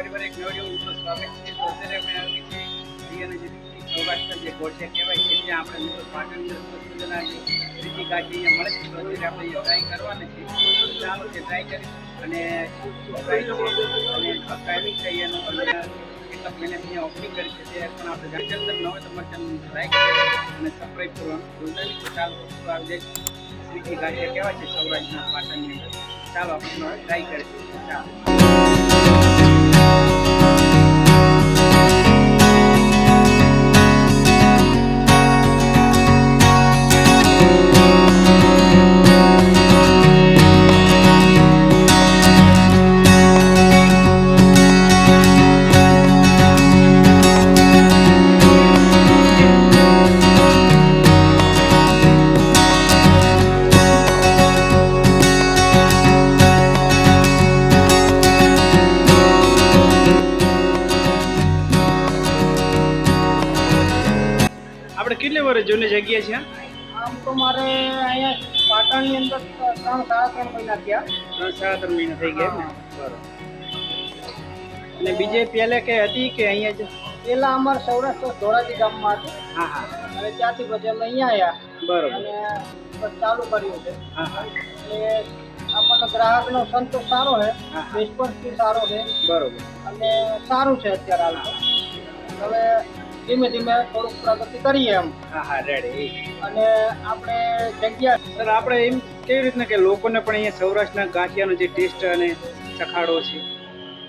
ફરીવાર એક નવી ઊંચું સ્વાગત છે. તો અત્યારે અમે આવી છે અને જે સૌરાષ્ટ્ર જે ગોઠિયા કહેવાય છે ત્યાં આપણે મિત્રો પાટણની અંદર જે ગાંઠી અહીંયા મળે છે, તો અત્યારે આપણે ટ્રાય કરવાના છે. ચાલો તે ટ્રાય કરી અને શું પ્રાઇસ છે? અને ટાઈમિંગ છે એનો અને કેટલા મહિને અહીંયા ઓપનિંગ કરી છે. તે પણ આપણે જાણી ન હોય તો મચન ટ્રાય કરી અને સબસ્ક્રાઈબ કરવાનું ભૂલતા નહીં ચાલો આવી જાય. ત્રીજી ગાંઠિયા કહેવાય છે સૌરાષ્ટ્રના પાટણની અંદર. ચાલો આપણે ટ્રાય કરીશું ચાલો. આપણે જૂની જગ્યા છે? આમ તો મારે અહીંયા પાટણની અંદર ત્રણ સાડા ત્રણ મહિના થયા. ત્રણ સાડા ત્રણ મહિના થઈ ગયા બરોબર. અને બીજે પહેલે કે હતી કે અહીંયા જ? પેલા અમારે સૌરાષ્ટ્ર ધોરાજી ગામમાં હતું. હા હા. અને ત્યાંથી પછી અમે અહીંયા બરોબર બરાબર. અને ચાલુ કર્યું છે. હા હા. એટલે આપણને ગ્રાહકનો સંતોષ સારો છે. રિસ્પોન્સ બી સારો છે. બરોબર. અને સારું છે અત્યારે હાલ હવે ધીમે ધીમે થોડુંક પ્રગતિ કરીએ એમ. હા હા રેડી અને આપણે જગ્યા સર આપણે એમ કેવી રીતના કે લોકોને પણ અહીંયા સૌરાષ્ટ્રના ગાંઠિયાનો જે ટેસ્ટ અને ચખાડો છે?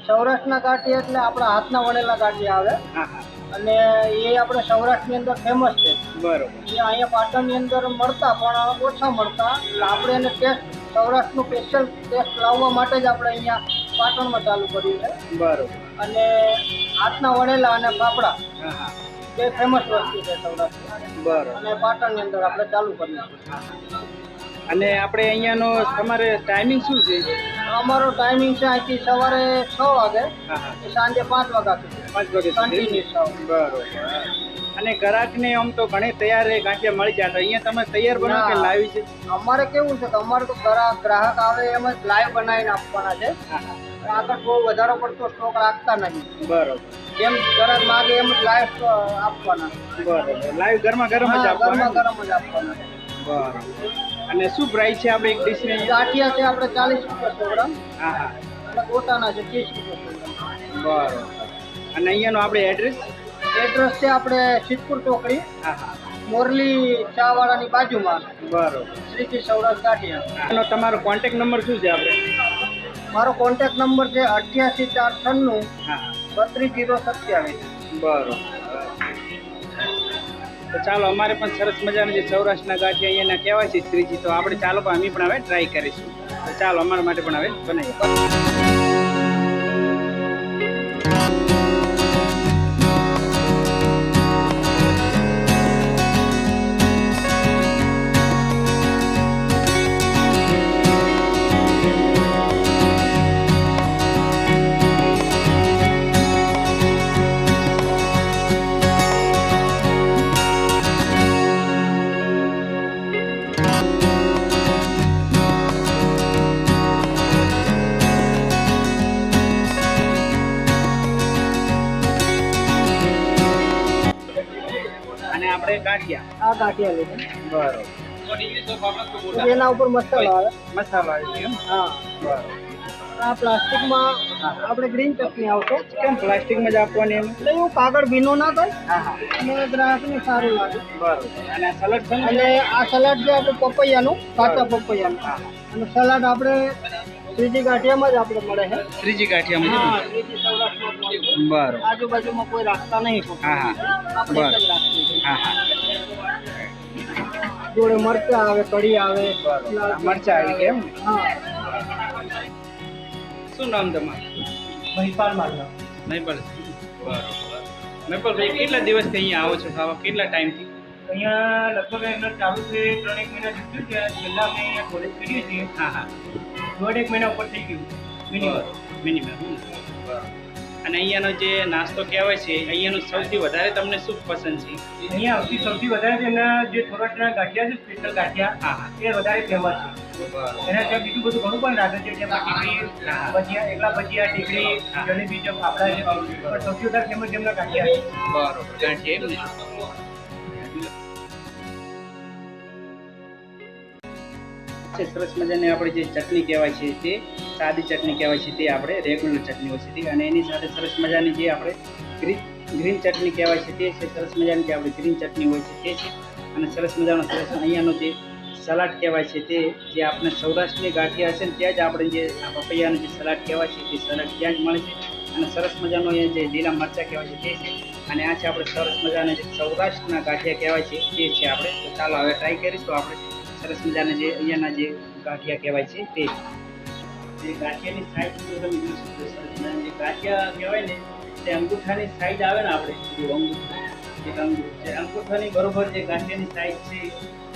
સૌરાષ્ટ્રના ગાંઠી એટલે આપણા હાથના વણેલા ગાંઠી આવે. અને એ આપણે સૌરાષ્ટ્રની અંદર ફેમસ છે. બરોબર. એ અહીંયા પાટણની અંદર મળતા પણ ઓછા મળતા. એટલે આપણે એને ટેસ્ટ સૌરાષ્ટ્રનું સ્પેશિયલ ટેસ્ટ લાવવા માટે જ આપણે અહીંયા પાટણમાં ચાલુ કર્યું છે. બરોબર. અને હાથના વણેલા અને ફાફડા હા ફેમસ વસ્તુ છે સૌરાષ્ટ્ર બરોબર. અને પાટણની અંદર આપણે ચાલુ કર્યું છે. અને આપણે અહીંયાનો તમારે ટાઈમિંગ શું છે? અમારો ટાઈમિંગ છે અહીંથી સવારે છ વાગે સાંજે પાંચ વાગ્યા સુધી. પાંચ વાગે કન્ટિન્યુ બરોબર અને ગ્રાહકને આમ તો ઘણી તૈયાર એ ગાંઠિયા મળી જાય. તો અહીંયા તમે તૈયાર બનાવો કે. લાવી છે? અમારે કેવું છે કે અમારે તો ગ્રાહક આવે એમ જ લાઈવ બનાવીને આપવાના છે. આગળ બહુ વધારો પડતો સ્ટોક રાખતા નથી. બરોબર. જેમ ગ્રાહક માગે એમ જ લાઈવ આપવાના. બરોબર. લાઈવ ગરમા ગરમ જ આપવાના. ગરમા ગરમ જ આપવાના. બરોબર. અને શું પ્રાઇસ છે આપણે એક ડીશની ગાંઠિયા છે આપણે ચાલીસ રૂપિયા સો ગ્રામ. હા હા. અને ગોટાના છે ત્રીસ રૂપિયા સો ગ્રામ. બરોબર. અને અહીંયાનો આપણે એડ્રેસ એડ્રેસ છે આપણે સિદ્ધપુર ચોકડી. હા હા. મોરલી ચાવાળાની બાજુમાં. બરોબર. શ્રીજી સૌરાષ્ટ્ર એનો તમારો કોન્ટેક્ટ નંબર શું છે આપણે? મારો કોન્ટેક્ટ નંબર છે અઠ્યાસી ચાર છન્નું બત્રીસ જીરો સત્યાવીસ. બરોબર. તો ચાલો અમારે પણ સરસ મજાના જે સૌરાષ્ટ્રના ગાંઠિયા અહીંયાના કહેવાય છે શ્રીજી તો આપણે ચાલો પણ અમે પણ હવે ટ્રાય કરીશું. તો ચાલો અમારા માટે પણ હવે બનાવીએ. ગાંઠિયા. આ ગાંઠિયા લીધે. બરોબર. એના ઉપર મસાલો આવે મસાલો આવે હા. બરોબર. આ પ્લાસ્ટિકમાં આપણે ગ્રીન ચટણી આવશે. કેમ પ્લાસ્ટિકમાં જ આપવાની એમ? એટલે એવું કાગળ ભીનો ના થાય અને ગ્રાહકને સારું લાગે. બરોબર. અને સલાડ છે અને આ સલાડ છે આપણે પપૈયાનું કાચા પપૈયાનું. અને સલાડ આપણે ત્રીજી ગાંઠિયામાં જ આપણે મળે છે. ત્રીજી ગાંઠિયા હા ત્રીજી સૌરાષ્ટ્રમાં જ. બરોબર. આજુબાજુમાં કોઈ રાખતા નહીં હા હા. બરાબર. જ. હા હા. જોડે મરચાં આવે કઢી આવે બરોબર. મરચા આવી ગયા એમ શું નામ તમારું? મહિપાલ મારલા મહિપાલ. બરોબર. મહેપલભાઈ કેટલા દિવસથી અહીંયા આવો છો ખાવા? કેટલા ટાઈમથી? અહીંયા લગભગ એમનો ચાલુ છે ત્રણેક મહિના જેટલું છે પહેલા અમે અહીંયા કોલેજ કરીએ છીએ. હા હા. દોઢ એક મહિના ઉપર થઈ ગયું મિનિમમ મિનિમમ અને અહીંયાનો જે નાસ્તો કહેવાય છે અહીંયાનું સૌથી વધારે તમને શું પસંદ છે? અહીંયા આવતી સૌથી વધારે છે એના જે થોરાટના ગાંઠિયા છે સ્પેશિયલ ગાંઠિયા હા એ વધારે ફેમસ છે. એના ત્યાં બીજું બધું ઘણું પણ રાખે છે જેમાં ટીકડી ભજીયા એકલા ભજીયા ટીકડી જલેબી જે ફાફડા છે પણ સૌથી વધારે ફેમસ એમના ગાંઠિયા છે. બરોબર. ગાંઠિયા એમ ને? છે સરસ મજાની આપણે જે ચટણી કહેવાય છે તે, સાદી ચટણી કહેવાય છે તે આપણે રેગ્યુલર ચટણી હોય છે અને એની સાથે સરસ મજાની જે આપણે ગ્રીન ગ્રીન ચટણી કહેવાય છે તે છે, સરસ મજાની જે આપણે ગ્રીન ચટણી હોય છે તે છે. અને સરસ મજાનો, સરસ અહીંયાનો જે સલાડ કહેવાય છે તે, જે આપણે સૌરાષ્ટ્રની ગાંઠિયા હશે ને ત્યાં જ આપણે જે પપૈયાનો જે સલાડ કહેવાય છે તે સલાડ ત્યાં જ મળે છે. અને સરસ મજાનો એ જે લીલા મરચાં કહેવાય છે તે છે. અને આ છે આપણે સરસ મજાના જે સૌરાષ્ટ્રના ગાંઠિયા કહેવાય છે તે છે આપણે. ચાલો હવે ટ્રાય કરીશું આપણે. સરસ મજાના જે, અહીંયાના જે ગાંઠિયા કહેવાય છે, તે જે. ગાંઠિયાની સાઈડ તો તમે જોઈ શકો સરસ જે ગાંઠિયા કહેવાય ને, તે અંગૂઠાની સાઈડ આવે ને આપણે, જે અંગૂઠા, એક અંગૂઠાની બરોબર જે ગાંઠિયાની સાઈડ છે,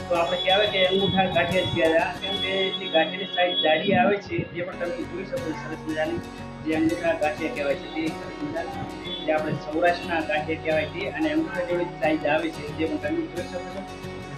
તો આપણે કહેવાય કે અંગૂઠા ગાંઠિયા જ કહેવાય. કેમ કે જે ગાંઠિયાની સાઈડ જાડી આવે છે જે પણ તમે જોઈ શકો સરસ મજાની જે અંગૂઠા ગાંઠિયા કહેવાય છે, તે સરસ મજાના જે આપણે સૌરાષ્ટ્રના ગાંઠિયા કહેવાય છે અને અંગૂઠા જેવી સાઈઝ આવે છે, જે પણ તમે જોઈ શકો છો.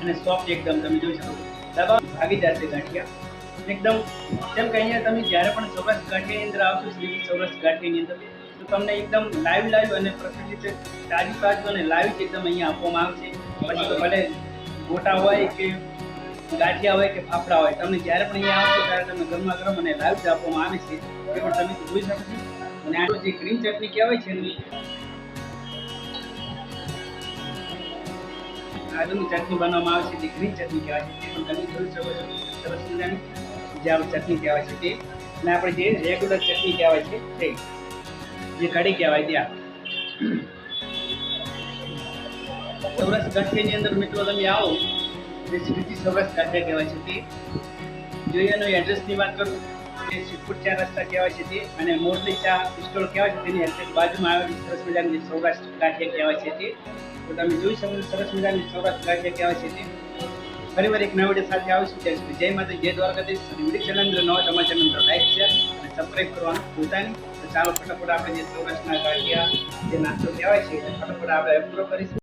અને સોફ્ટ એકદમ, તમે જોઈ શકો. દબાવ ભાગી જશે ગાંઠિયા. એકદમ, જેમ કે અહીંયા તમે જ્યારે પણ સૌરાષ્ટ્ર ગાંઠિયાની અંદર આવશો, શ્રીજી સૌરાષ્ટ્ર ગાંઠિયાની અંદર, તો તમને એકદમ લાઈવ લાઈવ અને પ્રકૃતિ તાજી તાજું અને લાઈવ એકદમ અહીંયા આપવામાં આવશે. પછી તો ભલે ગોટા હોય કે ગાંઠિયા હોય કે ફાફડા હોય તમને જ્યારે પણ અહીંયા આવશો, ત્યારે તમને ગરમા ગરમ અને લાઈવ જ આપવામાં આવે છે. એ પણ તમે જોઈ શકો અને આ જે ગ્રીન ચટણી કહેવાય છે આદુની ચટણી બનાવવામાં આવે છે, જે ગ્રીન ચટણી કહેવાય છે તે પણ તમે જોઈ શકો છો સરસ મજાની જે ચટણી કહેવાય છે તે. અને આપણે જે રેગ્યુલર ચટણી કહેવાય છે તે, જે કઢી કહેવાય ત્યાં. સૌરાષ્ટ્ર કાઠિયાની અંદર મિત્રો તમે આવો, જે શ્રીજી સૌરાષ્ટ્ર કાઠિયા કહેવાય છે તે. જો એનો એડ્રેસની વાત કરું તે સિદ્ધપુર ચા રસ્તા કહેવાય છે તે, અને મોરલી ચા સ્ટોલ કહેવાય છે, તેની એડ્રેસ બાજુમાં આવેલી સરસ મજાની સૌરાષ્ટ્ર કાઠિયા કહેવાય છે તે. તો તમે જોઈ શકો સરસ મજાની સૌરાષ્ટ્ર ગાંઠિયા કહેવાય છે તે. ફરી વાર એક નવા વીડિયો સાથે આવીશું. ત્યાં જય માતા જય દ્વારકાધીશ અને વીડિયો ચેનલ નવા તમારા ચેનલ અંદર લાઈક શેર અને સબસ્ક્રાઈબ કરવાનું ભૂલતા નહીં તો ચાલો ફટાફટ આપણે જે સૌરાષ્ટ્રના ગાંઠિયા, જે નાસ્તો કહેવાય છે ફટાફટ આપણે પૂરો કરીશું.